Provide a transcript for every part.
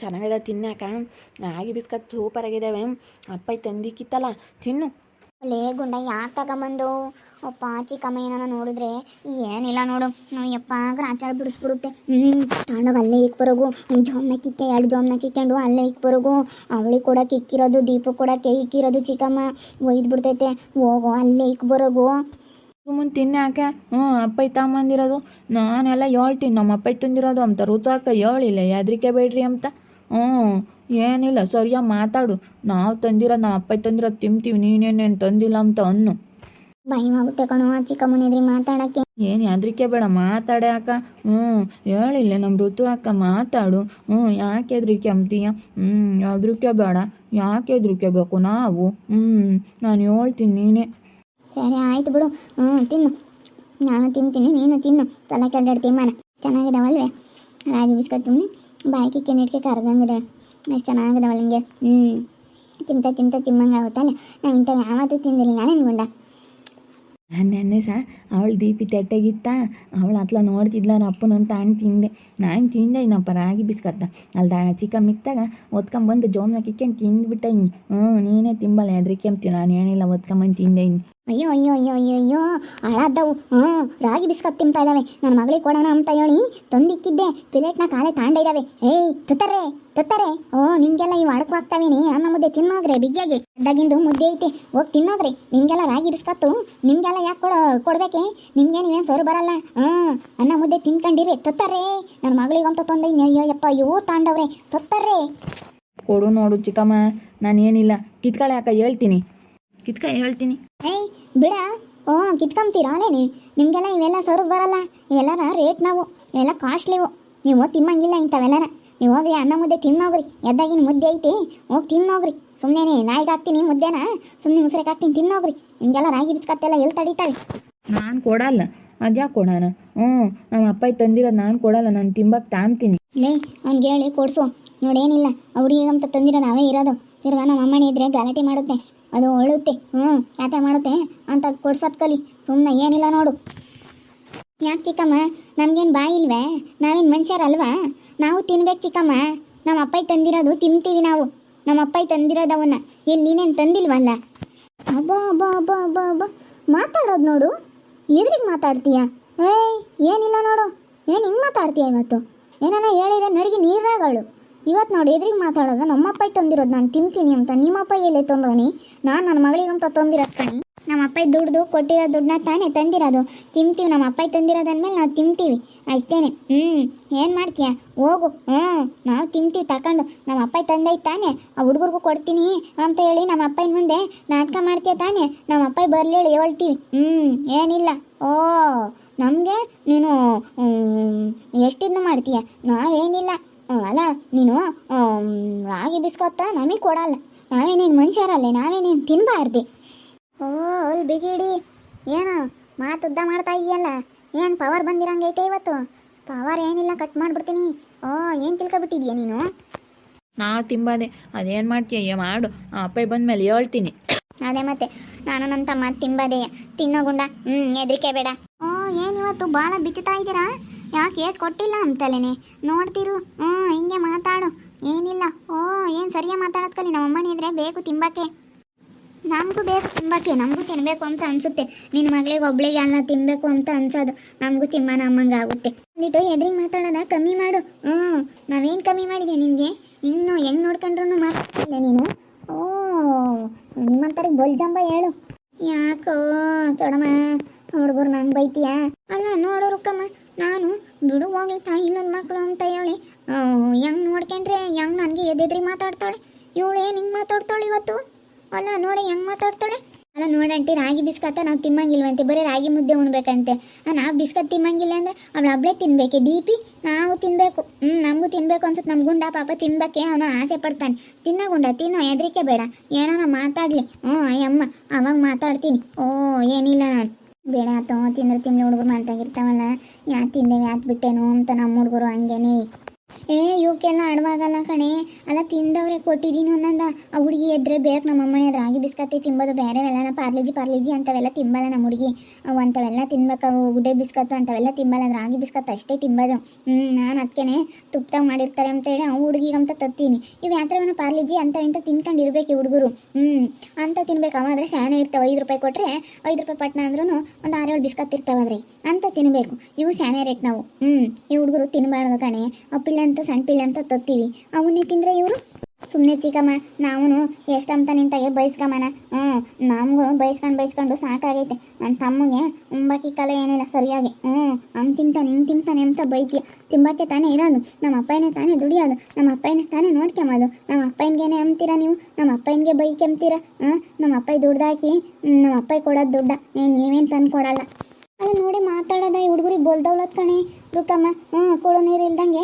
ಚೆನ್ನಾಗಿದೆ ತಿನ್ನಾಕ. ರಾಗಿ biscuit super ಆಗಿದ್ದಾವೆ ಅಪ್ಪ ತಂದಿಕ್ಕಿತ್ತಲ್ಲ ತಿನ್ನು. ಲೇ ಗುಂಡ ಯಾಕೆ ತಗೊಂಬಂದು? ಅಪ್ಪ ಚಿಕ್ಕಮ್ಮ ಏನಾನ ನೋಡಿದ್ರೆ ಏನಿಲ್ಲ ನೋಡು. ಯಪ್ಪ ಗ್ರಾಚಾರ ಬಿಡಿಸ್ಬಿಡುತ್ತೆ. ಹ್ಞೂ ತಗೊಂಡೋಗಿ ಅಲ್ಲೇ ಇಕ್ ಬರೋಗು ಜಾಮ್ನ ಕಿಕ್ಕೆ ಎರಡು ಜೋಮ್ನ ಕಿಕ್ಕೊಂಡು ಅಲ್ಲೇ ಇಕ್ ಬರೋಗು ಅವಳಿಗೆ ಕೂಡ ಇಕ್ಕಿರೋದು ದೀಪ ಕೂಡ ಇಕ್ಕಿರೋದು ಚಿಕ್ಕಮ್ಮ. ಒಯ್ದು ಬಿಡ್ತೈತೆ. ಹೋಗು ಅಲ್ಲೇ ಇಕ್ ಬರೋಗು ಮುಂದೆ ತಿನ್ನಾಕ. ಹ್ಞೂ ಅಪ್ಪ ತಗೊಂಬಂದಿರೋದು. ನಾನೆಲ್ಲ ಹೇಳ್ತೀನಿ ನಮ್ಮ ಅಪ್ಪ ತಂದಿರೋದು ಅಂತ. ಋತು ಹಾಕ ಹೇಳಿಲ್ಲ ಹೆದ್ರಿಕೆ ಬೇಡ್ರಿ ಅಂತ. ಹ್ಞೂ ಏನಿಲ್ಲ ಸರಿಯಾಗಿ ಮಾತಾಡು. ನಾವು ತಂದಿರೋ ನಮ್ಮ ಅಪ್ಪ ತಂದಿರೋ ತಿಂತೀವಿ ನೀನೇನೇನು ತಂದಿಲ್ಲ ಅಂತ ಅನ್ನು. ಭಯವಾಗುತ್ತೆ ಕಣೋ ಚಿಕ್ಕಮ್ಮನ ಎದುರು ಮಾತಾಡಕ್ಕೆ. ಏನು ಹೆದರಿಕೆ ಬೇಡ ಮಾತಾಡೆ ಅಕ್ಕ. ಹ್ಞೂ ಹೇಳಿಲ್ಲ ನಮ್ಮ ಋತು ಅಕ್ಕ ಮಾತಾಡು. ಹ್ಞೂ ಯಾಕೆ ಹೆದರಿಕೆ ಅಂತೀಯ? ಹ್ಞೂ ಹೆದರಿಕೆ ಬೇಡ ಯಾಕೆ ಹೆದರಿಕೆ ಬೇಕು ನಾವು? ಹ್ಞೂ ನಾನು ಹೇಳ್ತೀನಿ ನೀನೇ. ಸರಿ ಆಯ್ತು ಬಿಡು. ಹ್ಞೂ ತಿನ್ನು. ನಾನು ತಿಂತೀನಿ ನೀನು ತಿನ್ನು. ತಲೆ ಕೆಳಗಡೆ ತಿಮ್ಮನ ಚೆನ್ನಾಗಿದಾವಲ್ವೇ? ರಾಗಿ ಬಿಸ್ಕತ್ತು ಬಾಯ್ಕಿಕ್ಕೆ ನೀಟ್ಗೆ ಕರ್ಗಂಗಿದೆ ಎಷ್ಟು ಚೆನ್ನಾಗಿದಾವಲ್ಲ ನಿಮಗೆ ಹ್ಞೂ ತಿಂತ ತಿಂತ ತಿಮ್ಮಂಗೆ ಆಗುತ್ತಲ್ಲ ನಾವು ಇಂಥವು ಯಾವತ್ತೂ ತಿಂದಿರಲಿಲ್ಲ ನೆನ್ಕೊಂಡ ನಾನು ಸಹ ಅವಳು ದೀಪಿ ತೆಟ್ಟಗಿತ್ತ. ಅವಳು ಅತ್ಲ ನೋಡ್ತಿದ್ಲ ಅಪ್ಪನ ಅಂತ ಹಣ್ಣು ತಿಂದೆ. ನಾನು ತಿಂದೆ ಇನ್ನಪ್ಪ ರಾಗಿ ಬಿಸ್ಕತ್ತ. ಅಲ್ದ ಚಿಕ್ಕ ಮಿಕ್ತಾಗ ಒತ್ಕೊಂಬಂದು ಜೋಮ್ನ ಕಿಕ್ಕೊಂಡು ತಿಂದ್ಬಿಟ್ಟ ಹಿಂಗೆ ಹ್ಞೂ ನೀನೇ ತಿಂಬಲ್ಲ, ಹೆದ್ರಿಕೆ ಅಂತೀವಿ ನಾನು ಏನಿಲ್ಲ ಒತ್ಕೊಂಬಂದು ತಿಂದೆ ಇನ್ನು. ಅಯ್ಯೋ ಅಯ್ಯೋ ಅಯ್ಯೋ ಅಯ್ಯೋ ಅಯ್ಯೋ ಹಾಳಾದವು ಹ್ಞೂ, ರಾಗಿ ಬಿಸ್ಕತ್ ತಿಂತಾ ಇದ್ದಾವೆ. ನನ್ನ ಮಗಳಿಗೆ ಕೊಡೋಣ ಅಂತ ಹೇಳಿ ತಂದಿಕ್ಕಿದ್ದೆ. ಪ್ಲೇಟ್ನ ಕಾಳೆ ತಾಂಡ ಇದ್ದಾವೆ. ಏಯ್ ತತ್ತರೆ ತತ್ತರೆ ಓ, ನಿಮ್ಗೆಲ್ಲ ಇವು ಅಡಕವಾಗ್ತಾವೇನಿ ಅನ್ನ ಮುದ್ದೆ ತಿನ್ನೋಗ್ರೆ ಬಿಜ್ಜಾಗೆ ಅದಾಗಿಂದು ಮುದ್ದೆ ಐತೆ. ಹೋಗಿ ತಿನ್ನೋದ್ರೆ ನಿಮ್ಗೆಲ್ಲ ರಾಗಿ ಬಿಸ್ಕತ್ತು? ನಿಮ್ಗೆಲ್ಲ ಯಾಕೆ ಕೊಡ, ಕೊಡ್ಬೇಕೆ? ನಿಮ್ಗೆ ನೀವೇನು ಸೋರು ಬರಲ್ಲ? ಹ್ಞೂ, ಅನ್ನ ಮುದ್ದೆ ತಿನ್ಕೊಂಡಿರಿ. ತತ್ತರೆ ನನ್ನ ಮಗಳಿಗಂತ ತೊಂದ. ಅಯ್ಯೋ ಯಪ್ಪ ಇವು ತಾಂಡವ್ರೆ. ತತ್ತರೆ ಕೊಡು ನೋಡು ಚಿಕ್ಕಮ್ಮ. ನಾನೇನಿಲ್ಲ. ಕಿತ್ಕಳೆ ಅಕ್ಕ ಹೇಳ್ತೀನಿ. ಕಿತ್ಕ ಹೇಳ್ತೀನಿ. ಏಯ್ ಬಿಡ. ಓ ಕಿತ್ಕೊಂತೀರಾ ಅಲ್ಲೇನಿ ನಿಮಗೆಲ್ಲ ಇವೆಲ್ಲ ಸೌರ ಬರಲ್ಲ. ಇವೆಲ್ಲರ ರೇಟ್ ನಾವು. ಇವೆಲ್ಲ ಕಾಸ್ಟ್ಲಿವು ನೀವು ತಿಮ್ಮಂಗಿಲ್ಲ ಇಂಥವೆಲ್ಲರ ನೀವು ಹೋಗ್ರಿ ಅನ್ನ ಮುದ್ದೆ ತಿನ್ನೋಗ್ರಿ. ಎದ್ದಾಗಿನ ಮುದ್ದೆ ಐತಿ. ಹೋಗಿ ತಿನ್ನೋಗ್ರಿ. ಸುಮ್ಮನೆ ನಾಯಿಗೆ ಹಾಕ್ತೀನಿ ಮುದ್ದೆನ. ಸುಮ್ಮನೆ ಮುಸ್ರೆಗೆ ಹಾಕ್ತೀನಿ ತಿನ್ನೋಗ್ರಿ. ನಿಮಗೆಲ್ಲ ರಾಗಿ ಬಿಸ್ಕತ್ತೆಲ್ಲ ಎಲ್ಲಿ ತಡೀತಾವೆ? ನಾನು ಕೊಡಲ್ಲ. ಅದ್ಯಾಕೆ ಕೊಡೋಣ ಹ್ಞೂ ನಮ್ಮ ಅಪ್ಪ ತಂದಿರೋದು ನಾನು ಕೊಡಲ್ಲ. ನಾನು ತಿಂಬಕ್ಕೆ ತಾಂಬ್ತೀನಿ ಲೇ ಅವ್ನಿಗೆ ಹೇಳಿ ಕೊಡಿಸು. ನೋಡೇನಿಲ್ಲ. ಅವ್ರಿಗೆ ಅಂತ ತಂದಿರೋ ನಾವೇ ಇರೋದು. ತಿರ್ಗಾ ನಮ್ಮ ಅಮ್ಮನೇ ಇದ್ರೆ ಗಲಾಟೆ ಮಾಡುತ್ತೆ ಅದು ಒಳುತ್ತೆ ಹ್ಞೂ ಯಾತೆ ಮಾಡುತ್ತೆ ಅಂತ ಕೊಡ್ಸೋದು ಕಲಿ. ಸುಮ್ಮನೆ ಏನಿಲ್ಲ ನೋಡು. ಯಾಕೆ ಚಿಕ್ಕಮ್ಮ? ನಮಗೇನು ಬಾಯಿ ಇಲ್ವೇ? ನಾವೇನು ಮನುಷ್ಯರಲ್ವಾ? ನಾವು ತಿನ್ಬೇಕು ಚಿಕ್ಕಮ್ಮ. ನಮ್ಮ ಅಪ್ಪಾಯಿ ತಂದಿರೋದು ತಿಂತೀವಿ ನಾವು. ನಮ್ಮ ಅಪ್ಪಾಯಿ ತಂದಿರೋದವನ್ನ. ಏನು ನೀನೇನು ತಂದಿಲ್ವಲ್ಲ? ಅಬ್ಬಾ ಅಬ್ಬಾ ಅಬ್ಬಾ ಅಬ್ಬಾ ಅಬ್ಬಾ. ಮಾತಾಡೋದು ನೋಡು. ಎದ್ರಿಗೆ ಮಾತಾಡ್ತೀಯ? ಏಯ್, ಏನಿಲ್ಲ ನೋಡು. ಏನು ಹಿಂಗೆ ಮಾತಾಡ್ತೀಯ ಇವತ್ತು? ಏನಾನ ಹೇಳಿದ್ರೆ ನಡಿಗೆ ನೀರಾಗಳು ಇವತ್ತು ನೋಡಿ ಎದ್ರಿಗೆ ಮಾತಾಡೋದು ನಮ್ಮ ಅಪ್ಪಾಯಿ ತಂದಿರೋದು ನಾನು ತಿಂತೀನಿ ಅಂತ. ನಿಮ್ಮ ಅಪ್ಪ ಎಲ್ಲೇ ತಂದವನಿ ನಾನು ನನ್ನ ಮಗಳಿಗಂತ ತಂದಿರೋದು ಕಣಿ ನಮ್ಮ ಅಪ್ಪಾಯಿ ದುಡ್ದು ಕೊಟ್ಟಿರೋ ದುಡ್ಡನ್ನ ತಾನೇ ತಂದಿರೋದು. ತಿಂತೀವಿ, ನಮ್ಮ ಅಪ್ಪಾಯಿ ತಂದಿರೋದಂದ್ಮೇಲೆ ನಾವು ತಿಂತೀವಿ. ಅಷ್ಟೇನೆ. ಹ್ಞೂ ಏನು ಮಾಡ್ತೀಯ? ಹೋಗು. ಹ್ಞೂ ನಾವು ತಿಂತೀವಿ, ತಕೊಂಡು. ನಮ್ಮ ಅಪ್ಪಾಯಿ ತಂದೈ ತಾನೆ. ಆ ಹುಡುಗರಿಗೂ ಕೊಡ್ತೀನಿ ಅಂತ ಹೇಳಿ ನಮ್ಮ ಅಪ್ಪಾಯಿನ ಮುಂದೆ ನಾಟಕ ಮಾಡ್ತೀಯ ತಾನೆ? ನಮ್ಮ ಅಪ್ಪಾಯಿ ಬರಲಿ ಹೇಳಿ ಹೇಳ್ತೀವಿ. ಹ್ಞೂ ಏನಿಲ್ಲ. ಓ, ನಮಗೆ ನೀನು ಎಷ್ಟಿದ್ದು ಮಾಡ್ತೀಯ. ನಾವೇನಿಲ್ಲ. ಅಲ್ಲ ನೀನು ರಾಗಿ ಬಿಸ್ಕೊತ್ತ ನಮಗೆ ಕೊಡಲ್ಲ. ನಾವೇನೇನು ಮನುಷ್ಯರಲ್ಲೇ ನಾವೇನೇನು ತಿನ್ನಬಾರ್ದು ಓ ಅಲ್ಲಿ ಬಿಗಿಡಿ. ಏನು ಮಾತುದ್ದ ಮಾಡ್ತಾ ಇದೆಯಲ್ಲ ಏನು ಪವರ್ ಬಂದಿರಂಗೈತೆ ಇವತ್ತು? ಪವರ್ ಏನಿಲ್ಲ ಕಟ್ ಮಾಡಿಬಿಡ್ತೀನಿ. ಓ ಏನು ತಿಳ್ಕೊಬಿಟ್ಟಿದ್ಯಾ ನೀನು? ನಾವು ತಿಂಬಾದೆ. ಅದೇನು ಮಾಡ್ತೀಯ? ಮಾಡು. ಆ ಅಪ್ಪ ಬಂದಮೇಲೆ ಹೇಳ್ತೀನಿ. ಅದೇ ಮತ್ತೆ. ನಾನು ನನ್ನ ತಮ್ಮ ತಿಂಬದೆಯ? ತಿನ್ನೋ ಗುಂಡ? ಹ್ಞೂ ಹೆದರಿಕೆ ಬೇಡ. ಓ ಏನಿವತ್ತು ಭಾಳ ಬಿಚ್ಚುತ್ತಾ ಇದ್ದೀರಾ? ಯಾಕೆ ಏಟ್ ಕೊಟ್ಟಿಲ್ಲ ಅಂತಲೇನೆ? ನೋಡ್ತಿರು. ಹ್ಞೂ, ಹಿಂಗೆ ಮಾತಾಡು. ಏನಿಲ್ಲ. ಓ, ಏನು ಸರಿಯಾಗಿ ಮಾತಾಡೋದು ಕಲಿ? ನಮ್ಮ ಅಮ್ಮನೇ ಇದ್ರೆ ಬೇಕು ತಿಂಬಕ್ಕೆ. ನಮಗೂ ಬೇಕು ತಿಂಬಕ್ಕೆ. ನಮಗೂ ತಿನ್ನಬೇಕು ಅಂತ ಅನಿಸುತ್ತೆ. ನಿನ್ನ ಮಗಳಿಗೆ ಒಬ್ಳಿಗೆ ಅಲ್ಲ ತಿನ್ನಬೇಕು ಅಂತ ಅನ್ಸೋದು. ನಮಗೂ ತಿಮ್ಮನ ಅಮ್ಮಂಗೆ ಆಗುತ್ತೆ. ಬಂದ್ಬಿಟ್ಟು ಎದ್ರಿಗೆ ಮಾತಾಡೋದ ಕಮ್ಮಿ ಮಾಡು. ಹ್ಞೂ, ನಾವೇನು ಕಮ್ಮಿ ಮಾಡಿದೆ ನಿನಗೆ? ಇನ್ನು ಹೆಂಗೆ ನೋಡ್ಕೊಂಡ್ರು ಮಾತಾಡ್ತಿಲ್ಲ ನೀನು? ಓ ನಿಮ್ಮಂತರಿಗೆ ಬೊಲ್ಜಂಬ ಹೇಳು. ಯಾಕೋ ಚೊಡಮ್ಮ ಹುಡುಗರು ನಂಗೆ ಬೈತೀಯಾ? ಅಲ್ಲ ನೋಡೋರು ರುಕ್ಕಮ್ಮ. ನಾನು, ಬಿಡು ಹೋಗ್ಲಿ ತಾಯಿ, ಇಲ್ಲೊಂದು ಮಕ್ಕಳು ಅಂತ ಹೇಳಿ. ಹೆಂಗೆ ನೋಡ್ಕೊಂಡ್ರೆ? ಹೆಂಗೆ ನನಗೆ ಎದ್ದೆದ್ರಿ ಮಾತಾಡ್ತಾಳೆ? ಇವಳು ಏನು ಹಿಂಗೆ ಮಾತಾಡ್ತಾಳೆ ಇವತ್ತು? ಅಲ್ಲ, ನೋಡಿ ಹೆಂಗೆ ಮಾತಾಡ್ತಾಳೆ? ಅಲ್ಲ ನೋಡಂಟಿ ರಾಗಿ ಬಿಸ್ಕತ್ತ ನಾವು ತಿಮ್ಮಂಗಿಲ್ವಂತೆ. ಬರೀ ರಾಗಿ ಮುದ್ದೆ ಉಣ್ಬೇಕಂತೆ. ನಾವು ಬಿಸ್ಕತ್ ತಿಮ್ಮಂಗಿಲ್ಲ ಅಂದರೆ ಅವಳು ಅಬ್ಳೆ ತಿನ್ಬೇಕೆ. ದೀಪಿ, ನಾವು ತಿನ್ಬೇಕು. ಹ್ಞೂ ನಮಗೂ ತಿನ್ಬೇಕು ಅನ್ಸುತ್ತೆ ನಮ್ಮ ಗುಂಡ ಪಾಪ ತಿನ್ಬೇಕೆ ಅವನು ಆಸೆ ಪಡ್ತಾನೆ. ತಿನ್ನ ಗುಂಡ, ತಿನ್ನೋ, ಹೆದರಿಕೆ ಬೇಡ. ಏನೋ ಮಾತಾಡಲಿ. ಹ್ಞೂ ಅಯ್ಯಮ್ಮ, ಅವಾಗ ಮಾತಾಡ್ತೀನಿ. ಓ, ಏನಿಲ್ಲ ನಾನು. ಬೇಡ ಆತೋ ತಿಂದ್ರೆ ತಿಂಗಳು ಹುಡುಗರು ಮಾತಾಗಿರ್ತಾವಲ್ಲ ಯಾಕೆ ತಿಂದೇವೆ ಯಾಕೆ ಬಿಟ್ಟೇನು ಅಂತ ನಮ್ಮ ಹುಡುಗರು ಹಂಗೇನೆ. ಏ ಇವಕ್ಕೆಲ್ಲ ಅಡವಾಗಲ್ಲ ಕಣೆ. ಅಲ್ಲ, ತಿಂದವ್ರೆ ಕೊಟ್ಟಿದ್ದೀನಿ ಒಂದೊಂದು ಆ ಹುಡುಗಿ ಎದ್ರೆ ಬೇಕು ನಮ್ಮ ಅಮ್ಮನೆ. ಅದ್ರ ರಾಗಿ ಬಿಸ್ಕತ್ತಿ ತಿಂಬೋದು. ಬೇರೆವೆಲ್ಲ ಪಾರ್ಲೇಜಿ ಪಾರ್ಲೇಜಿ ಅಂತವೆಲ್ಲ ತಿಂಬಲ್ಲ ನಮ್ಮ ಹುಡುಗಿ. ಅವು ಅಂಥವೆಲ್ಲ ತಿನ್ಬೇಕು. ಅವು ಗುಡ್ಡೆ ಬಿಸ್ಕತ್ತು ಅಂಥವೆಲ್ಲ ತಿಂಬಲ್ಲ. ಅದು ರಾಗಿ ಬಿಸ್ಕತ್ತು ಅಷ್ಟೇ ತಿಂಬೋದು. ಹ್ಞೂ ನಾನು ಅದಕ್ಕೇನೆ ತುಪ್ಪದಾಗ ಮಾಡಿರ್ತಾರೆ ಅಂತೇಳಿ ಅವು ಹುಡುಗಿಗೆ ಅಂತ ತತ್ತೀನಿ. ಇವು ಯಾತ್ರವನ್ನ ಪಾರ್ಲೇಜಿ ಅಂತ ಇಂಥ ತಿನ್ಕೊಂಡು ಇರಬೇಕು ಈ ಹುಡುಗರು. ಹ್ಞೂ ಅಂತ ತಿನ್ಬೇಕು. ಅವಾದ್ರೆ ಸ್ಯಾನೆ ಇರ್ತಾವೆ. ಐದು ರೂಪಾಯಿ ಕೊಟ್ಟರೆ ಐದು ರೂಪಾಯಿ ಪಟ್ನ ಅಂದ್ರೂ ಒಂದು ಆರೇಳು ಬಿಸ್ಕತ್ ಇರ್ತಾವದ್ರಿ ಅಂತ ತಿನ್ಬೇಕು. ಇವು ಸ್ಯಾನೆ ರೇಟ್ ನಾವು. ಹ್ಞೂ ಈ ಹುಡುಗರು ತಿನ್ಬಾರ್ದು ಕಣೆ. ಆ ಅಂತ ಸಣ್ಣ ಪಿಳ್ಳೆ ಅಂತ ತತ್ತೀವಿ. ಅವನ್ನೇ ತಿಂದರೆ ಇವರು? ಸುಮ್ಮನೆ ಚಿಕ್ಕಮ್ಮ ನಾವು ಎಷ್ಟಂತ ನಿಂತಾಗೆ ಬಯಸ್ಕಮ್ಮನ ಹ್ಞೂ ನಮಗೂ ಬಯಸ್ಕೊಂಡು ಬಯಸ್ಕೊಂಡು ಸಾಕಾಗೈತೆ. ನನ್ನ ತಮ್ಮಗೆ ಉಂಬಾಕಿ ಕಲೆ ಏನಿಲ್ಲ ಸರಿಯಾಗಿ. ಹ್ಞೂ ಹಂಗೆ ತಿಂತಾನೆ, ಹಿಂಗೆ ತಿಂತಾನೆ ಅಂತ ಬೈತೀಯ. ತಿಂಬಕ್ಕೆ ತಾನೇ ಇರೋದು. ನಮ್ಮ ಅಪ್ಪನೇ ತಾನೇ ದುಡಿಯೋದು. ನಮ್ಮ ಅಪ್ಪನೇ ತಾನೇ ನೋಡ್ಕೊಂಬೋದು ನಮ್ಮ ಅಪ್ಪನಿಗೇನೆ ಅಂಬ್ತೀರಾ ನೀವು? ನಮ್ಮ ಅಪ್ಪನಿಗೆ ಬೈಕೆಂಬ್ತೀರಾ ಹಾಂ? ನಮ್ಮ ಅಪ್ಪ ದುಡ್ದಾಕಿ ನಮ್ಮ ಅಪ್ಪ ಕೊಡೋದು ದುಡ್ಡ. ನೀವೇನು ತಂದು ಕೊಡಲ್ಲ ಅಲ್ಲ ನೋಡಿ ಮಾತಾಡೋದ ಈ ಹುಡುಗರಿಗೆ ಕಣೆ. ರುಕಮ್ಮ ಹ್ಞೂ ಕುಳು ನೀರು ಇಲ್ದಂಗೆ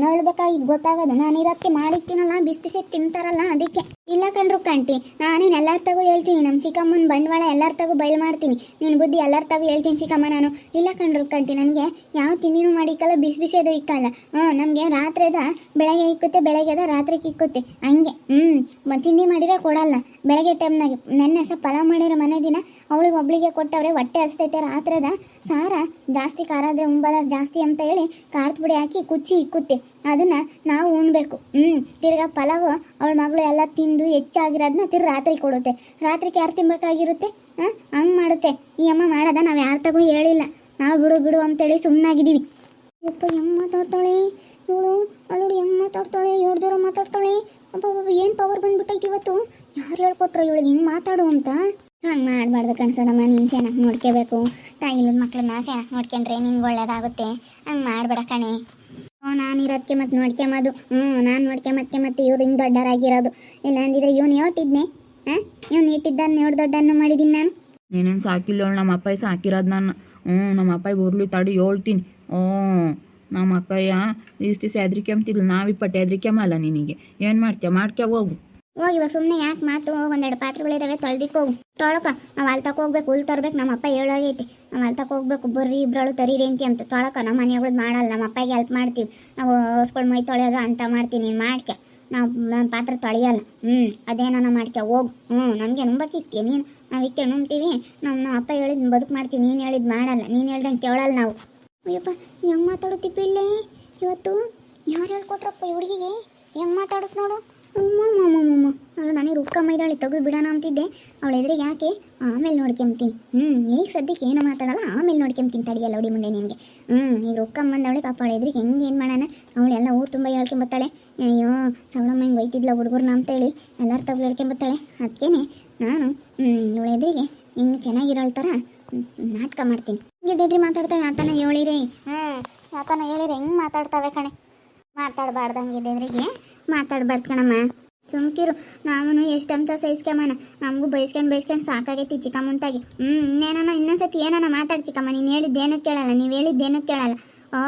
ನಳ್ಬೇಕಾಗಿ ಗೊತ್ತಾಗೋದು. ನಾನು ಇರೋದಕ್ಕೆ ಮಾಡಿರ್ತೀನಲ್ಲ ಬಿಸಿ ಬಿಸಿ ತಿಂತಾರಲ್ಲ ಅದಕ್ಕೆ. ಇಲ್ಲ ಕಣ್ರು ಕಂಟಿ, ನಾನೇನು ಎಲ್ಲರ ತಗೋ ಹೇಳ್ತೀನಿ. ನಮ್ಮ ಚಿಕ್ಕಮ್ಮನ ಬಂಡವಾಳ ಎಲ್ಲರ ತಗೋ ಬಯಲು ಮಾಡ್ತೀನಿ. ನಿನ್ನ ಬುದ್ಧಿ ಎಲ್ಲರ ತಗೋ ಹೇಳ್ತೀನಿ ಚಿಕ್ಕಮ್ಮ ನಾನು. ಇಲ್ಲ ಕಣ್ರು ಕಂಟಿ, ನನಗೆ ಯಾವ ತಿಂಡಿನೂ ಮಾಡಿಕ್ಕಲ್ಲ ಬಿಸಿ ಬಿಸಿ ಅದು ಇಕ್ಕಲ್ಲ. ಹ್ಞೂ ನಮಗೆ ರಾತ್ರಿದ ಬೆಳಗ್ಗೆ ಇಕ್ಕುತ್ತೆ, ಬೆಳಗ್ಗೆದ ರಾತ್ರಿ ಇಕ್ಕುತ್ತೆ. ಹಂಗೆ ಹ್ಞೂ ತಿಂಡಿ ಮಾಡಿದ್ರೆ ಕೊಡಲ್ಲ. ಬೆಳಗ್ಗೆ ಟೈಮ್ನಾಗೆ, ನೆನ್ನೆ ಸಹ ಪಲಾವ್ ಮಾಡಿರೋ ಮನೆ ದಿನ, ಅವಳಿಗೆ ಒಬ್ಳಿಗೆ ಕೊಟ್ಟವ್ರೆ, ಹೊಟ್ಟೆ ಹಸ್ತೈತೆ. ರಾತ್ರಿದ ಸಾರ ಜಾಸ್ತಿ ಖಾರ ಆದರೆ ಉಂಬಲ ಜಾಸ್ತಿ ಅಂತ ಹೇಳಿ ಖಾರದ ಪುಡಿ ಹಾಕಿ ಕುಚ್ಚಿ ಇಕ್ಕುತ್ತೆ. ಅದನ್ನ ನಾವು ಉಣ್ಬೇಕು. ಹ್ಞೂ ತಿರ್ಗಾ ಪಲಾವ್, ಅವಳ ಮಗಳು ಎಲ್ಲ ತಿಂದು ಹೆಚ್ಚಾಗಿರೋದನ್ನ ತಿರ್ಗಿ ರಾತ್ರಿ ಕೊಡುತ್ತೆ. ರಾತ್ರಿಗೆ ಯಾರು ತಿನ್ಬೇಕಾಗಿರುತ್ತೆ? ಹಾಂ, ಹಂಗೆ ಮಾಡುತ್ತೆ. ಈ ಅಮ್ಮ ಮಾಡೋದ ನಾವು ಯಾರ ತಗೂ ಹೇಳಿಲ್ಲ. ನಾವು ಬಿಡು ಬಿಡು ಅಂತೇಳಿ ಸುಮ್ಮನಾಗಿದ್ದೀವಿ ಅಪ್ಪ ಹೆಂಗೆ ಮಾತಾಡ್ತಾಳೆ? ಇವಳು, ಅಲ್ಲೋಡು ಹೆಂಗೆ ಮಾತಾಡ್ತಾಳೆ? ಏಳು ದೂರ ಮಾತಾಡ್ತಾಳೆ? ಅಪ್ಪ ಏನು ಪವರ್ ಬಂದ್ಬಿಟ್ಟೈತಿ ಇವತ್ತು? ಯಾರು ಹೇಳ್ಕೊಟ್ರು ಇವಳಿಗೆ? ಹೆಂಗೆ ಮಾತಾಡು ಅಂತ. ಹಂಗೆ ಮಾಡಬಾರ್ದು ಕಣ್ಸೋಡಮ್ಮ ನೀನು ಚೆನ್ನಾಗಿ ನೋಡ್ಕೋಬೇಕು. ತಾಯಿಲದ ಮಕ್ಕಳನ್ನ ಚೆನ್ನಾಗಿ ನೋಡ್ಕೊಂಡ್ರೆ ನಿನ್ಗೆ ಒಳ್ಳೇದಾಗುತ್ತೆ. ಹಂಗೆ ಮಾಡಬೇಡ ಕಣೆ. ಓ, ನಾನು ಇರೋದಕ್ಕೆ ಮತ್ತೆ ನೋಡ್ಕೊಂಬೋದು ಹ್ಞೂ, ನಾನು ನೋಡ್ಕೊಂಬತ್ತೆ ಮತ್ತೆ ಇವ್ರು ಹಿಂಗೆ ದೊಡ್ಡರಾಗಿರೋದು. ಇಲ್ಲ ಅಂದಿದ್ರೆ ಇವ್ನು ಯೋಟಿದ್ನೆ ಹಾಂ? ಇವ್ನು ಇಟ್ಟಿದ್ದಾನೆ ನೋಡಿ ದೊಡ್ಡನ್ನು ಮಾಡಿದ್ದೀನಿ ನಾನು. ನೀನೇನು ಸಾಕಿಲ್ಲ ಹೇಳು, ನಮ್ಮ ಅಪ್ಪಾಯಿ ಸಾಕಿರೋದು ನಾನು. ಹ್ಞೂ, ನಮ್ಮ ಅಪ್ಪಾಯಿ ಬರ್ಲಿ ತಡಿ ಹೇಳ್ತೀನಿ. ಓ, ನಮ್ಮ ಅಕ್ಕಯ್ಯ ಇಷ್ಟು ದಿವಸ ಹೆದ್ರಿಕೆಂಬ್ತಿದ್ಲು ನಾವಿಪ್ಪಟ್ಟು ಹೆದ್ರಿಕೆಂಬಲ್ಲ ನಿನಗೆ. ಏನು ಮಾಡ್ತೀಯ? ಮಾಡ್ಕೋ ಹೋಗು. ಹೋಗಿ ಇವಾಗ ಸುಮ್ಮನೆ ಯಾಕೆ ಮಾತು? ಒಂದೆರಡು ಪಾತ್ರೆಗಳಿದಾವೆ ತೊಳ್ದಿಕ್ಕೆ ಹೋಗು. ತೊಳಕ, ನಾವು ಅಲ್ತಕ್ಕೆ ತಕ ಹೋಗ್ಬೇಕು ಹುಲ್ ತರ್ಬೇಕು, ನಮ್ಮ ಅಪ್ಪ ಹೇಳೋಗೈತಿ. ನಾವು ಅಲ್ಲಿ ತಕ ಹೋಗ್ಬೇಕು, ಬರ್ರಿ ಇಬ್ಬರಳು ತರೀರಿ ಅಂತ ಅಂತ. ತೊಳಕ ನಮ್ಮ ಮನೆಯೊಳಗೆ ಮಾಡಲ್ಲ, ನಮ್ಮ ಅಪ್ಪಗೆ ಹೆಲ್ಪ್ ಮಾಡ್ತೀವಿ. ನಾವು ಹೊಸ್ಕೊಂಡು ಮೈ ತೊಳೆಯೋದು ಅಂತ ಮಾಡ್ತೀನಿ ನೀನು ಮಾಡ್ಕೆ. ನಾವು ನನ್ನ ಪಾತ್ರೆ ತೊಳೆಯಲ್ಲ. ಹ್ಞೂ ಅದೇನಾನ ಮಾಡ್ಕೆ, ಹೋಗು. ಹ್ಞೂ ನಮಗೆ ನಂಬಕ್ಕಿತ್ತೀಯ ನೀನು, ನಾವು ಇಕ್ಕೆ ನುಂಬ್ತೀವಿ ನಮ್ಮ ನಮ್ಮ ಅಪ್ಪ ಹೇಳಿದ್ ಬದುಕು ಮಾಡ್ತೀವಿ, ನೀನು ಹೇಳಿದ್ ಮಾಡಲ್ಲ. ನೀನು ಹೇಳ್ದಂಗೆ ಕೇಳಲ್ಲ ನಾವು. ಅಯ್ಯಪ್ಪ, ಹೆಂಗೆ ಮಾತಾಡುತ್ತಿ ಪಿಳ್ಳೆ? ಇವತ್ತು ಯಾರು ಹೇಳ್ಕೊಟ್ರಪ್ಪ ಹುಡುಗಿಗೆ? ಹೆಂಗೆ ಮಾತಾಡುತ್ತೆ ನೋಡು? ಅವಳು ನಾನೇ ರುಕ್ಕ ಮೈದಾಳಿ ತೆಗೆದು ಬಿಡೋಣ ಅಂತಿದ್ದೆ. ಅವಳ ಎದುರಿಗೆ ಯಾಕೆ ಆಮೇಲೆ ನೋಡ್ಕೊಂತೀನಿ ಹ್ಞೂ ಈಗ ಸದ್ಯಕ್ಕೆ ಏನು ಮಾತಾಡಲ್ಲ ಆಮೇಲೆ ನೋಡ್ಕೊಂತೀನಿ ತಡಿಯಲ್ಲ ಲೌಡಿ ಮುಂದೆ ನಿನಗೆ. ಹ್ಞೂ ಈಗ ರುಕ್ಕ ಬಂದವಳೆ ಪಾಪ ಅವಳ ಎದುರಿಗೆ ಹೆಂಗೆ ಏನು ಮಾಡೋಣ? ಅವಳೆಲ್ಲ ಊರು ತುಂಬ ಹೇಳ್ಕೊಂಬತ್ತಾಳೆ. ಅಯ್ಯೋ ಸವಳಮ್ಮ ಹಿಂಗೆ ಒಯ್ತಿದ್ಲ ಹುಡುಗರ್ನ ಅಂತೇಳಿ ಎಲ್ಲರ ತಗೋ ಹೇಳ್ಕೊಂಬತ್ತಾಳೆ. ಅದಕ್ಕೇನೆ ನಾನು ಇವಳ ಎದುರಿಗೆ ಹಿಂಗೆ ಚೆನ್ನಾಗಿರೋಳ ಥರ ಹ್ಮ್, ನಾಟಕ ಮಾಡ್ತೀನಿ. ಹಿಂಗೆ ಮಾತಾಡ್ತೇವೆ ಆತನ ಹೇಳಿರಿ? ಹ್ಞೂ ಆತನ ಹೇಳಿರಿ ಹೆಂಗೆ ಮಾತಾಡ್ತಾವೆ ಕಣೆ? ಮಾತಾಡಬಾರ್ದಂಗೆ ಎದುರಿಗೆ ಮಾತಾಡ್ಬಾರ್ದು ಕಣಮ್ಮ. ಸುಮ್ಕಿರು ನಾವು ಎಷ್ಟಂತ ಸಹಿಸ್ಕೊಂಬನ ನಮಗೂ ಬೈಸ್ಕೊಂಡು ಬೈಸ್ಕೊಂಡು ಸಾಕಾಗೈತಿ ಚಿಕ್ಕಮ್ಮಂತಾಗಿ. ಹ್ಞೂ ಇನ್ನೇನ ಇನ್ನೊಂದ್ಸತಿ ಏನಾನ ಮಾತಾಡಿ ಚಿಕ್ಕಮ್ಮ. ನೀನು ಹೇಳಿದ್ದೇನು ಕೇಳಲ್ಲ. ನೀವು ಹೇಳಿದ್ದೇನು ಕೇಳಲ್ಲ. ಓ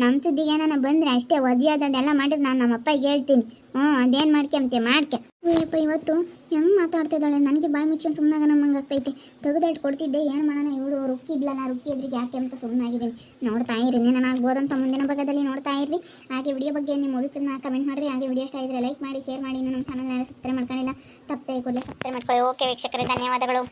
ನಮ್ಮ ಸುದ್ದಿಗೆ ಏನಾನ ಬಂದರೆ ಅಷ್ಟೇ ಒದಿಯೋದೆಲ್ಲ ಮಾಡಿದ್ರೆ ನಾನು ನಮ್ಮ ಅಪ್ಪಗೆ ಹೇಳ್ತೀನಿ. ಹ್ಞೂ ಅದೇನು ಮಾಡ್ಕೊಂತೆ ಮಾಡ್ಕೆ. ಅಯ್ಯಪ್ಪ ಇವತ್ತು ಹೆಂಗೆ ಮಾತಾಡ್ತಿದ್ದಾಳೆ? ನನಗೆ ಬಾಯಿ ಮುಚ್ಕೊಂಡು ಸುಮ್ಮನಾಗ ನಮ್ಮಂಗೆ ಆಗ್ತೈತೆ. ತೆಗೆದಾಟ್ ಕೊಡ್ತಿದ್ದೆ, ಏನು ಮಾಡೋಣ ಇವಳು? ರುಕ್ಕಿದ್ಲಲ್ಲ ರುಕ್ಕಿ ಎದ್ರಿಗೆ ಯಾಕೆ ಅಂತ ಸುಮ್ಮನಾಗಿದ್ದೀನಿ ನೋಡ್ತಾ ಇರಿ ನಾನು ಆಗ್ಬೋದಂತ ಮುಂದಿನ ಭಾಗದಲ್ಲಿ ನೋಡ್ತಾ ಇರ್ರಿ. ಹಾಗೆ ವಿಡಿಯೋ ಬಗ್ಗೆ ನಿಮ್ಮ ಅಭಿಪ್ರಾಯ ಕಮೆಂಟ್ ಮಾಡಿರಿ. ಹಾಗೆ ವಿಡಿಯೋ ಇಷ್ಟ ಇದ್ರೆ ಲೈಕ್ ಮಾಡಿ ಶೇರ್ ಮಾಡಿ. ನಮ್ಮ ಚಾನಲ್ನ ಸಬ್ಸ್ಕ್ರೈಬ್ ಮಾಡ್ಕೊಂಡಿಲ್ಲ, ತಪ್ಪದೆ ಕೂಡಲೇ ಸಬ್ಸ್ಕ್ರೈಬ್ ಮಾಡ್ಕೊಳ್ಳಿ. ಓಕೆ ವೀಕ್ಷಕರೇ, ಧನ್ಯವಾದಗಳು.